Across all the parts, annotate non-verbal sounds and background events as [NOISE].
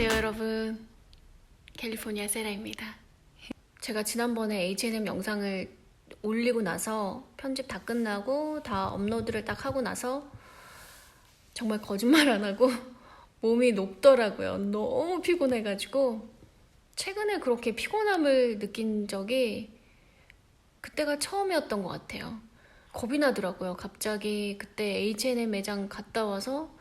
안녕하세요 여러분. 캘리포니아 세라입니다. 제가 지난번에 H&M 영상을 올리고 나서 편집 다 끝나고 다 업로드를 딱 하고 나서 정말 거짓말 안 하고 [LAUGHS] 몸이 높더라고요. 너무 피곤해가지고 최근에 그렇게 피곤함을 느낀 적이 그때가 처음이었던 것 같아요. 겁이 나더라고요. 갑자기 그때 H&M 매장 갔다 와서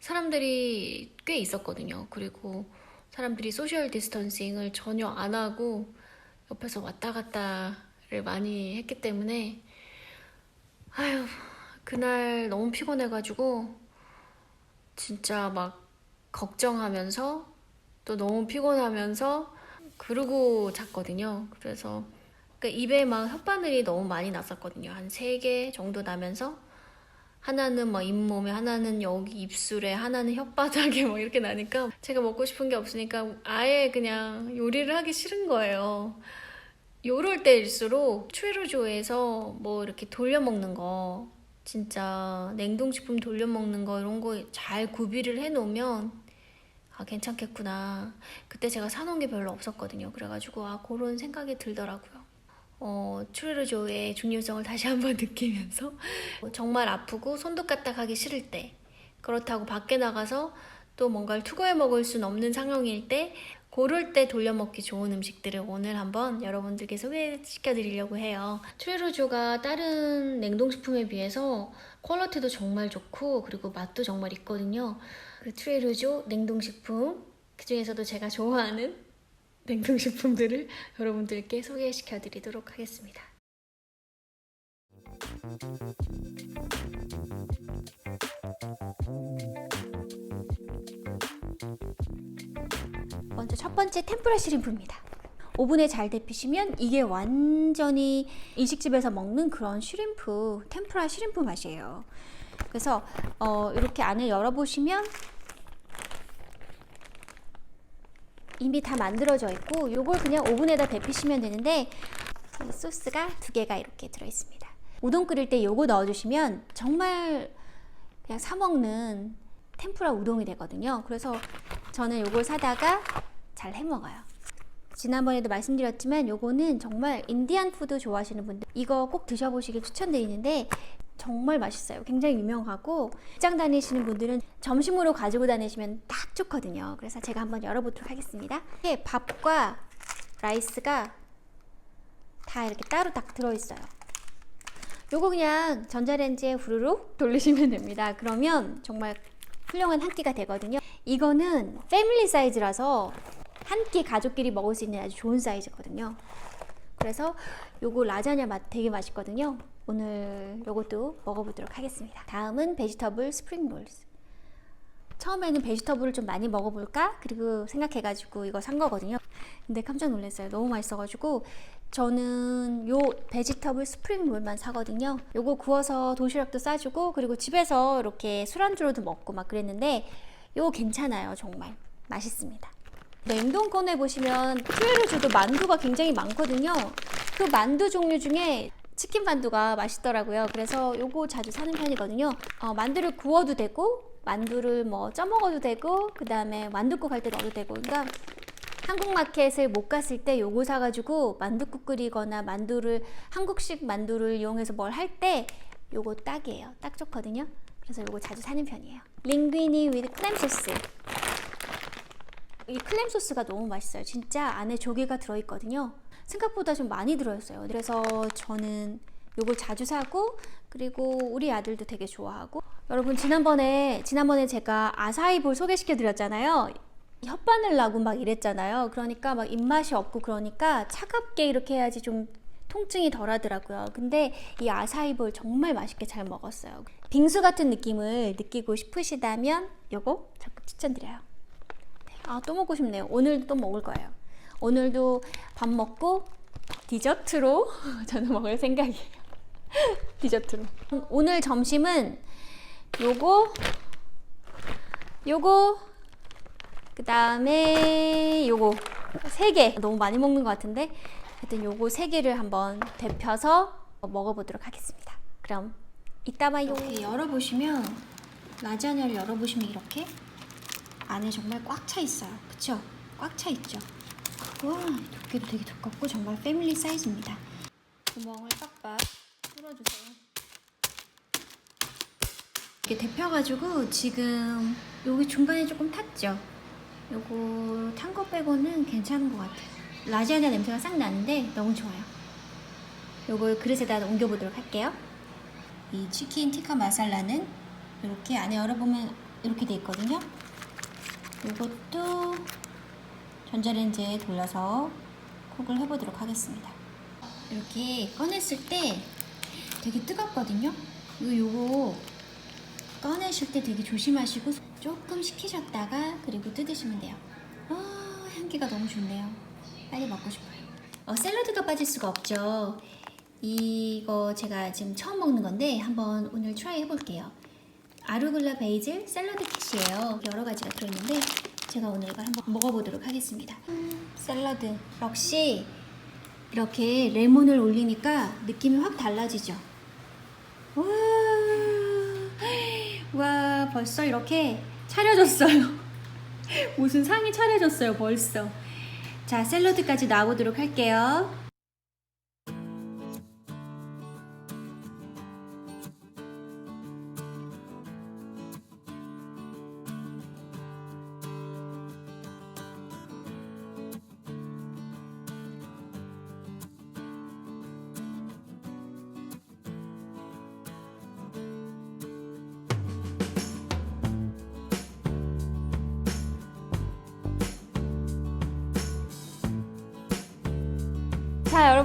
사람들이 꽤 있었거든요. 그리고 사람들이 소셜 디스턴싱을 전혀 안 하고 옆에서 왔다 갔다를 많이 했기 때문에 아유 그날 너무 피곤해가지고 진짜 막 걱정하면서 또 너무 피곤하면서 그러고 잤거든요. 그래서 그러니까 입에 막 혓바늘이 너무 많이 났었거든요. 한세개 정도 나면서 하나는 막 잇몸에, 하나는 여기 입술에, 하나는 혓바닥에 막 이렇게 나니까 제가 먹고 싶은 게 없으니까 아예 그냥 요리를 하기 싫은 거예요. 요럴 때일수록 트레로조에서 뭐 이렇게 돌려 먹는 거 진짜 냉동식품 돌려 먹는 거 이런 거 잘 구비를 해 놓으면 아 괜찮겠구나. 그때 제가 사놓은 게 별로 없었거든요. 그래가지고 아 그런 생각이 들더라고요. 어, 트레르조의 중요성을 다시 한번 [LAUGHS] 느끼면서 뭐 정말 아프고 손톱까딱하기 싫을 때 그렇다고 밖에 나가서 또 뭔가를 투고해 먹을 순 없는 상황일 때 고를 때 돌려 먹기 좋은 음식들을 오늘 한번 여러분들께 소개시켜 드리려고 해요. 트레르조가 다른 냉동식품에 비해서 퀄리티도 정말 좋고 그리고 맛도 정말 있거든요. 그 트레르조 냉동식품 그 중에서도 제가 좋아하는 냉동식품들을 여러분들께 소개시켜 드리도록 하겠습니다. 먼저 첫 번째 템프라 시림프입니다. 오븐에 잘 데피시면 이게 완전히 일식집에서 먹는 그런 슈림프, 템프라 시림프 맛이에요. 그래서 어, 이렇게 안을 열어보시면 이미 다 만들어져 있고 요걸 그냥 오븐에다 데피시면 되는데 이 소스가 두 개가 이렇게 들어 있습니다. 우동 끓일 때 요거 넣어주시면 정말 그냥 사 먹는 템프라 우동이 되거든요. 그래서 저는 요걸 사다가 잘 해 먹어요. 지난번에도 말씀드렸지만 요거는 정말 인디안 푸드 좋아하시는 분들 이거 꼭 드셔보시길 추천드리는데 정말 맛있어요. 굉장히 유명하고 직장 다니시는 분들은 점심으로 가지고 다니시면 딱 좋거든요. 그래서 제가 한번 열어보도록 하겠습니다. 이게 밥과 라이스가 다 이렇게 따로 딱 들어있어요. 요거 그냥 전자레인지에 후루룩 돌리시면 됩니다. 그러면 정말 훌륭한 한 끼가 되거든요. 이거는 패밀리 사이즈라서 한 끼 가족끼리 먹을 수 있는 아주 좋은 사이즈거든요. 그래서 요거 라자냐 맛 되게 맛있거든요. 오늘 요것도 먹어보도록 하겠습니다. 다음은 베지터블 스프링 롤스. 처음에는 베지터블을 좀 많이 먹어볼까? 그리고 생각해가지고 이거 산 거거든요. 근데 깜짝 놀랐어요. 너무 맛있어가지고 저는 요 베지터블 스프링 롤만 사거든요. 요거 구워서 도시락도 싸주고 그리고 집에서 이렇게 술안주로도 먹고 막 그랬는데 요거 괜찮아요. 정말 맛있습니다. 냉동권에 보시면 트레르주도 만두가 굉장히 많거든요. 그 만두 종류 중에 치킨 만두가 맛있더라고요. 그래서 요거 자주 사는 편이거든요. 어, 만두를 구워도 되고 만두를 뭐 쪄먹어도 되고 그 다음에 만두국 할 때 넣어도 되고 그러니까 한국 마켓을 못 갔을 때 요거 사가지고 만두국 끓이거나 만두를 한국식 만두를 이용해서 뭘 할 때 요거 딱이에요. 딱 좋거든요. 그래서 요거 자주 사는 편이에요. 링귀니 위드 클램 소스. 이 클램 소스가 너무 맛있어요. 진짜 안에 조개가 들어있거든요. 생각보다 좀 많이 들어있어요. 그래서 저는 요걸 자주 사고 그리고 우리 아들도 되게 좋아하고 여러분 지난번에 지난번에 제가 아사이볼 소개시켜 드렸잖아요. 혓바늘 나고 막 이랬잖아요. 그러니까 막 입맛이 없고 그러니까 차갑게 이렇게 해야지 좀 통증이 덜 하더라고요. 근데 이 아사이볼 정말 맛있게 잘 먹었어요. 빙수 같은 느낌을 느끼고 싶으시다면 요거 적극 추천드려요. 아, 또 먹고 싶네요. 오늘도 또 먹을 거예요. 오늘도 밥 먹고 디저트로 [LAUGHS] 저는 먹을 생각이에요. [LAUGHS] 디저트로. 오늘 점심은 요거, 요거, 그 다음에 요거 세 개. 너무 많이 먹는 것 같은데 하여튼 요거 세 개를 한번 데펴서 먹어보도록 하겠습니다. 그럼 이따 봐요. 이렇게 열어보시면 라자냐를 열어보시면 이렇게 안에 정말 꽉 차 있어요. 그쵸? 꽉 차 있죠? 와, 두께도 되게 두껍고 정말 패밀리 사이즈입니다. 구멍을 빡빡 뚫어주세요. 이렇게 데펴가지고 지금 여기 중간에 조금 탔죠? 요거 탄 거 빼고는 괜찮은 것 같아요. 라지아냐 냄새가 싹 나는데 너무 좋아요. 요걸 그릇에다 옮겨보도록 할게요. 이 치킨 티카 마살라는 이렇게 안에 열어보면 이렇게 돼 있거든요. 이것도 전자레인지에 돌려서 콕을 해보도록 하겠습니다. 이렇게 꺼냈을 때 되게 뜨겁거든요. 이거 요거 꺼내실 때 되게 조심하시고 조금 식히셨다가 그리고 뜯으시면 돼요. 아 향기가 너무 좋네요. 빨리 먹고 싶어요. 어, 샐러드가 빠질 수가 없죠. 이거 제가 지금 처음 먹는 건데 한번 오늘 트라이 해볼게요. 아루글라 베이즐 샐러드 킷이에요. 여러 가지가 들어있는데 제가 오늘 이걸 한번 먹어보도록 하겠습니다. 음, 샐러드 역시 이렇게 레몬을 올리니까 느낌이 확 달라지죠. 와, 와 벌써 이렇게 차려졌어요. [LAUGHS] 무슨 상이 차려졌어요 벌써. 자 샐러드까지 놔보도록 할게요.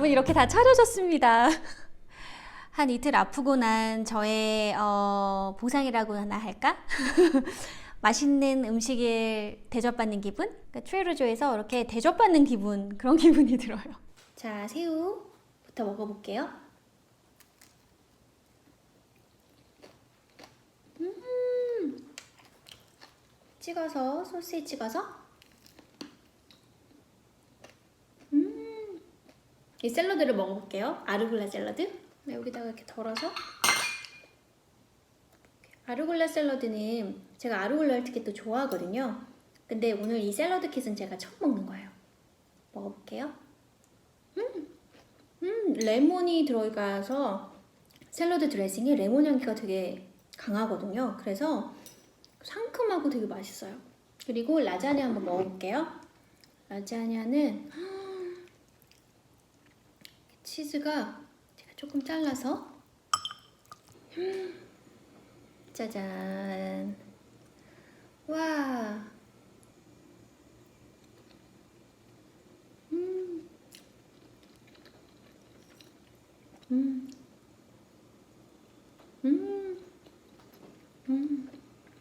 여러분 이렇게 다 차려졌습니다. [LAUGHS] 한 이틀 아프고 난 저의 어, 보상이라고 하나 할까? [LAUGHS] 맛있는 음식을 대접받는 기분? 그러니까 트레로조에서 이렇게 대접받는 기분 그런 [LAUGHS] 기분이 들어요. 자, 새우부터 먹어볼게요. 음, 찍어서 소스에 찍어서 이 샐러드를 먹어볼게요. 아르골라 샐러드. 네, 여기다가 이렇게 덜어서. 아르골라 샐러드는 제가 아르골라를 특히 또 좋아하거든요. 근데 오늘 이 샐러드 킷은 제가 처음 먹는 거예요. 먹어볼게요. 음, 음, 레몬이 들어가서 샐러드 드레싱에 레몬 향기가 되게 강하거든요. 그래서 상큼하고 되게 맛있어요. 그리고 라자냐 한번 먹어볼게요. 라자냐는 치즈가 제가 조금 잘라서 짜잔 와 음. 음. 음. 음.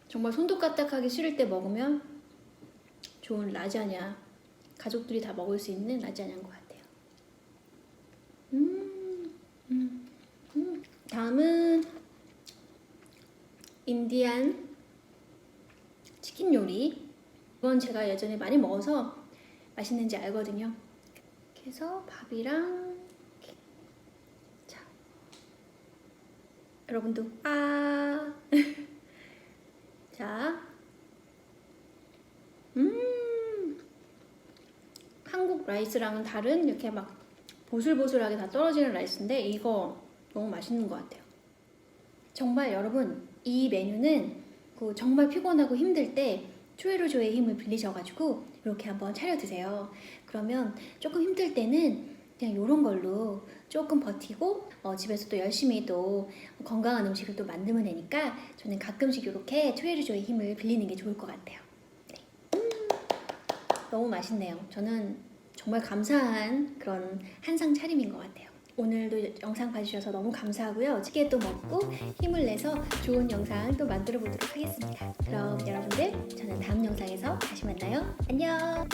정말 손도 까딱하기 싫을 때 먹으면 좋은 라자냐 가족들이 다 먹을 수 있는 라자냐인 것 같아요. 음, 음, 음. 다음은 인디안 치킨 요리. 이건 제가 예전에 많이 먹어서 맛있는지 알거든요. 이렇게 해서 밥이랑. 자, 여러분도 아, [LAUGHS] 자, 음, 한국 라이스랑은 다른 이렇게 막 보슬보슬하게 다 떨어지는 라이스인데 이거 너무 맛있는 것 같아요. 정말 여러분 이 메뉴는 그 정말 피곤하고 힘들 때 초에로조의 힘을 빌리셔가지고 이렇게 한번 차려 드세요. 그러면 조금 힘들 때는 그냥 이런 걸로 조금 버티고 어, 집에서 또 열심히 또 건강한 음식을 또 만들면 되니까 저는 가끔씩 이렇게 초에르조의 힘을 빌리는 게 좋을 것 같아요. 네. 음, 너무 맛있네요. 저는 정말 감사한 그런 한상 차림인 것 같아요. 오늘도 영상 봐주셔서 너무 감사하고요. 찌개 또 먹고 힘을 내서 좋은 영상 또 만들어 보도록 하겠습니다. 그럼 여러분들 저는 다음 영상에서 다시 만나요. 안녕.